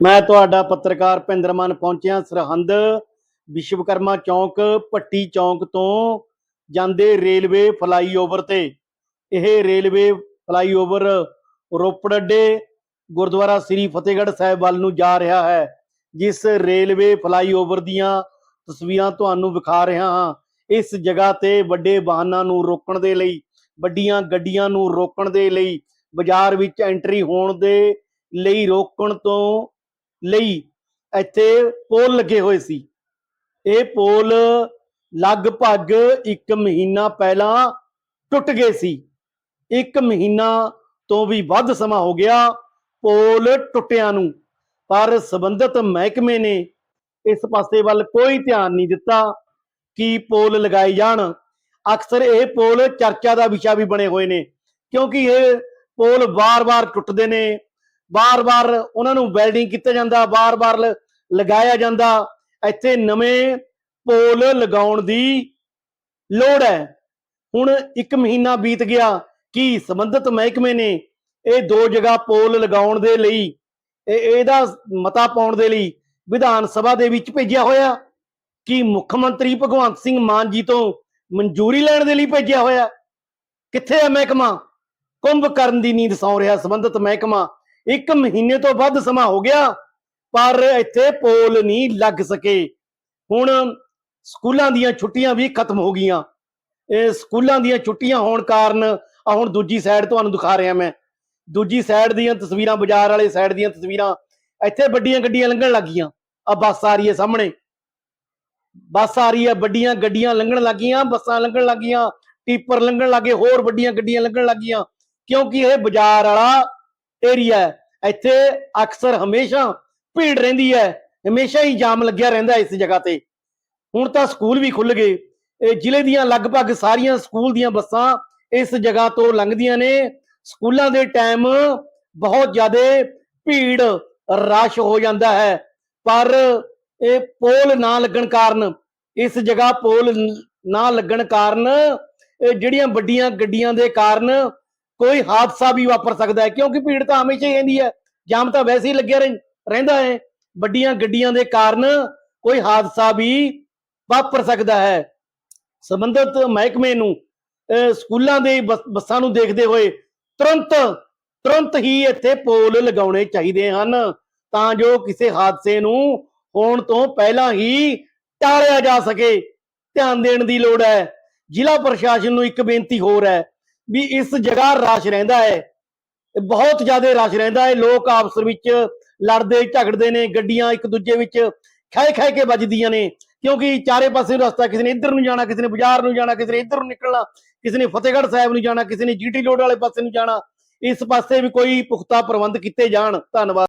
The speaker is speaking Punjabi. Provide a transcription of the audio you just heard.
ਮੈਂ ਤੁਹਾਡਾ ਪੱਤਰਕਾਰ ਭਿੰਦਰਮਨ ਪਹੁੰਚਿਆ, ਸਰਹੰਦ ਵਿਸ਼ਵਕਰਮਾ ਚੌਂਕ ਪੱਟੀ ਚੌਂਕ ਤੋਂ ਜਾਂਦੇ ਰੇਲਵੇ ਫਲਾਈਓਵਰ ਤੇ। ਇਹ ਰੇਲਵੇ ਫਲਾਈਓਵਰ ਰੋਪੜ ਅੱਡੇ ਗੁਰਦੁਆਰਾ ਸ੍ਰੀ ਫਤਿਹਗੜ੍ਹ ਸਾਹਿਬ ਵੱਲ ਨੂੰ ਜਾ ਰਿਹਾ ਹੈ, ਜਿਸ ਰੇਲਵੇ ਫਲਾਈਓਵਰ ਦੀਆਂ ਤਸਵੀਰਾਂ ਤੁਹਾਨੂੰ ਵਿਖਾ ਰਿਹਾ ਹਾਂ। ਇਸ ਜਗ੍ਹਾ ਤੇ ਵੱਡੇ ਵਾਹਨਾਂ ਨੂੰ ਰੋਕਣ ਦੇ ਲਈ, ਵੱਡੀਆਂ ਗੱਡੀਆਂ ਨੂੰ ਰੋਕਣ ਦੇ ਲਈ, ਬਾਜ਼ਾਰ ਵਿੱਚ ਐਂਟਰੀ ਹੋਣ ਦੇ ਲਈ ਰੋਕਣ ਤੋਂ ਲਈ ਇੱਥੇ ਪੋਲ ਲੱਗੇ ਹੋਏ ਸੀ। ਇਹ ਪੋਲ ਲਗਭਗ 1 ਮਹੀਨਾ ਪਹਿਲਾਂ ਟੁੱਟ ਗਏ ਸੀ। 1 ਮਹੀਨਾ ਤੋਂ ਵੀ ਵੱਧ ਸਮਾਂ ਹੋ ਗਿਆ ਪੋਲ ਟੁੱਟਿਆਂ ਨੂੰ, ਪਰ ਸਬੰਧਤ ਮਹਿਕਮੇ ਨੇ ਇਸ ਪਾਸੇ ਵੱਲ ਕੋਈ ਧਿਆਨ ਨਹੀਂ ਦਿੱਤਾ ਕਿ ਪੋਲ ਲਗਾਏ ਜਾਣ। ਅਕਸਰ ਇਹ ਪੋਲ ਚਰਚਾ ਦਾ ਵਿਸ਼ਾ ਵੀ ਬਣੇ ਹੋਏ ਨੇ, ਕਿਉਂਕਿ ਇਹ ਪੋਲ ਵਾਰ-ਵਾਰ ਟੁੱਟਦੇ ਨੇ ਬਾਰ-ਬਾਰ ਉਹਨਾਂ ਨੂੰ ਵੈਲਡਿੰਗ ਕੀਤਾ ਜਾਂਦਾ, ਬਾਰ-ਬਾਰ ਲਗਾਇਆ ਜਾਂਦਾ। ਇੱਥੇ ਨਵੇਂ ਪੋਲ ਲਗਾਉਣ ਦੀ ਲੋੜ ਹੈ। ਹੁਣ 1 ਮਹੀਨਾ ਬੀਤ ਗਿਆ ਕਿ ਸੰਬੰਧਿਤ ਮਹਿਕਮੇ ਨੇ ਇਹ ਦੋ ਜਗ੍ਹਾ ਪੋਲ ਲਗਾਉਣ ਦੇ ਲਈ ਇਹਦਾ ਮਤਾ ਪਾਉਣ ਦੇ ਲਈ ਵਿਧਾਨ ਸਭਾ ਦੇ ਵਿੱਚ ਭੇਜਿਆ ਹੋਇਆ ਕਿ ਮੁੱਖ ਮੰਤਰੀ ਭਗਵੰਤ ਸਿੰਘ ਮਾਨ ਜੀ ਤੋਂ ਮਨਜ਼ੂਰੀ ਲੈਣ ਦੇ ਲਈ ਭੇਜਿਆ ਹੋਇਆ। ਕਿੱਥੇ ਹੈ ਮਹਿਕਮਾ? ਕੁੰਭ ਕਰਨ ਦੀ ਨੀਂਦ ਸੌ ਰਿਹਾ ਸੰਬੰਧਿਤ ਮਹਿਕਮਾ। ਇੱਕ ਮਹੀਨੇ ਤੋਂ ਵੱਧ ਸਮਾਂ ਹੋ ਗਿਆ, ਪਰ ਇੱਥੇ ਪੋਲ ਨਹੀਂ ਲੱਗ ਸਕੇ। ਹੁਣ ਸਕੂਲਾਂ ਦੀਆਂ ਛੁੱਟੀਆਂ ਵੀ ਖਤਮ ਹੋ ਗਈਆਂ। ਇਹ ਸਕੂਲਾਂ ਦੀਆਂ ਛੁੱਟੀਆਂ ਹੋਣ ਕਾਰਨ ਆ ਹੁਣ ਦੂਜੀ ਸਾਈਡ ਤੁਹਾਨੂੰ ਦਿਖਾ ਰਿਹਾ ਮੈਂ। ਦੂਜੀ ਸਾਈਡ ਦੀਆਂ ਤਸਵੀਰਾਂ, ਬਾਜ਼ਾਰ ਵਾਲੇ ਸਾਈਡ ਦੀਆਂ ਤਸਵੀਰਾਂ, ਇੱਥੇ ਵੱਡੀਆਂ ਗੱਡੀਆਂ ਲੰਘਣ ਲੱਗੀਆਂ ਆ ਬੱਸ ਆ ਰਹੀ ਹੈ ਸਾਹਮਣੇ। ਬੱਸ ਆ ਰਹੀ ਹੈ, ਵੱਡੀਆਂ ਗੱਡੀਆਂ ਲੰਘਣ ਲੱਗੀਆਂ ਬੱਸਾਂ ਲੰਘਣ ਲੱਗੀਆਂ ਟਿੱਪਰ ਲੰਘਣ ਲੱਗੇ, ਹੋਰ ਵੱਡੀਆਂ ਗੱਡੀਆਂ ਲੰਘਣ ਲੱਗੀਆਂ ਕਿਉਂਕਿ ਇਹ ਬਾਜ਼ਾਰ ਵਾਲਾ ਏਰੀਆ ਹੈ। ਇੱਥੇ ਅਕਸਰ ਹਮੇਸ਼ਾ ਭੀੜ ਰਹਿੰਦੀ ਹੈ। ਹਮੇਸ਼ਾ ਹੀ ਜਾਮ ਲੱਗਿਆ ਰਹਿੰਦਾ ਇਸ ਜਗ੍ਹਾ ਤੇ। ਹੁਣ ਤਾਂ ਸਕੂਲ ਵੀ ਖੁੱਲ ਗਏ। ਇਹ ਜ਼ਿਲ੍ਹੇ ਦੀਆਂ ਲਗਭਗ ਸਾਰੀਆਂ ਸਕੂਲ ਦੀਆਂ ਬੱਸਾਂ ਇਸ ਜਗ੍ਹਾ ਤੋਂ ਲੰਘਦੀਆਂ ਨੇ। ਸਕੂਲਾਂ ਦੇ ਟਾਈਮ ਬਹੁਤ ਜ਼ਿਆਦਾ ਭੀੜ, ਰਸ਼ ਹੋ ਜਾਂਦਾ ਹੈ। ਪਰ ਇਹ ਪੋਲ ਨਾ ਲੱਗਣ ਕਾਰਨ, ਇਸ ਜਗ੍ਹਾ ਪੋਲ ਨਾ ਲੱਗਣ ਕਾਰਨ, ਇਹ ਜਿਹੜੀਆਂ ਵੱਡੀਆਂ ਗੱਡੀਆਂ ਦੇ ਕਾਰਨ ਕੋਈ ਹਾਦਸਾ ਵੀ ਵਾਪਰ ਸਕਦਾ ਹੈ, ਕਿਉਂਕਿ ਭੀੜ ਤਾਂ ਹਮੇਸ਼ਾ ਹੀ ਰਹਿੰਦੀ ਹੈ। ਜਾਮ ਤਾਂ ਵੈਸੇ ਹੀ ਲੱਗਿਆ ਰਹਿੰਦਾ ਹੈ। ਵੱਡੀਆਂ ਗੱਡੀਆਂ ਦੇ ਕਾਰਨ ਕੋਈ ਹਾਦਸਾ ਵੀ ਵਾਪਰ ਸਕਦਾ ਹੈ। ਸੰਬੰਧਿਤ ਮਹਿਕਮੇ ਨੂੰ ਸਕੂਲਾਂ ਦੇ ਬੱਸਾਂ ਨੂੰ ਦੇਖਦੇ ਹੋਏ ਤੁਰੰਤ ਤੁਰੰਤ ਹੀ ਇੱਥੇ ਪੋਲ ਲਗਾਉਣੇ ਚਾਹੀਦੇ ਹਨ, ਤਾਂ ਜੋ ਕਿਸੇ ਹਾਦਸੇ ਨੂੰ ਹੋਣ ਤੋਂ ਪਹਿਲਾਂ ਹੀ ਟਾਲਿਆ ਜਾ ਸਕੇ। ਧਿਆਨ ਦੇਣ ਦੀ ਲੋੜ ਹੈ। ਜ਼ਿਲ੍ਹਾ ਪ੍ਰਸ਼ਾਸਨ ਨੂੰ ਇੱਕ ਬੇਨਤੀ ਹੋਰ ਹੈ ਵੀ ਇਸ ਜਗ੍ਹਾ ਰਸ਼ ਰਹਿੰਦਾ ਹੈ। ਬਹੁਤ ਜ਼ਿਆਦਾ ਰਸ਼ ਰਹਿੰਦਾ ਹੈ। ਲੋਕ ਆਪਸ ਵਿੱਚ ਲੜਦੇ, ਝਗੜਦੇ ਨੇ, ਗੱਡੀਆਂ ਇੱਕ ਦੂਜੇ ਵਿੱਚ ਖਹਿ ਖਹਿ ਕੇ ਵੱਜਦੀਆਂ ਨੇ। ਕਿਉਂਕਿ ਚਾਰੇ ਪਾਸੇ ਨੂੰ ਰਸਤਾ, ਕਿਸੇ ਨੇ ਇੱਧਰ ਨੂੰ ਜਾਣਾ, ਕਿਸੇ ਨੇ ਬਾਜ਼ਾਰ ਨੂੰ ਜਾਣਾ, ਕਿਸੇ ਨੇ ਇੱਧਰ ਨੂੰ ਨਿਕਲਣਾ, ਕਿਸੇ ਨੇ ਫਤਿਹਗੜ੍ਹ ਸਾਹਿਬ ਨੂੰ ਜਾਣਾ, ਕਿਸੇ ਨੇ ਜੀਟੀ ਰੋਡ ਵਾਲੇ ਪਾਸੇ ਨੂੰ ਜਾਣਾ। ਇਸ ਪਾਸੇ ਵੀ ਕੋਈ ਪੁਖਤਾ ਪ੍ਰਬੰਧ ਕੀਤੇ ਜਾਣ। ਧੰਨਵਾਦ।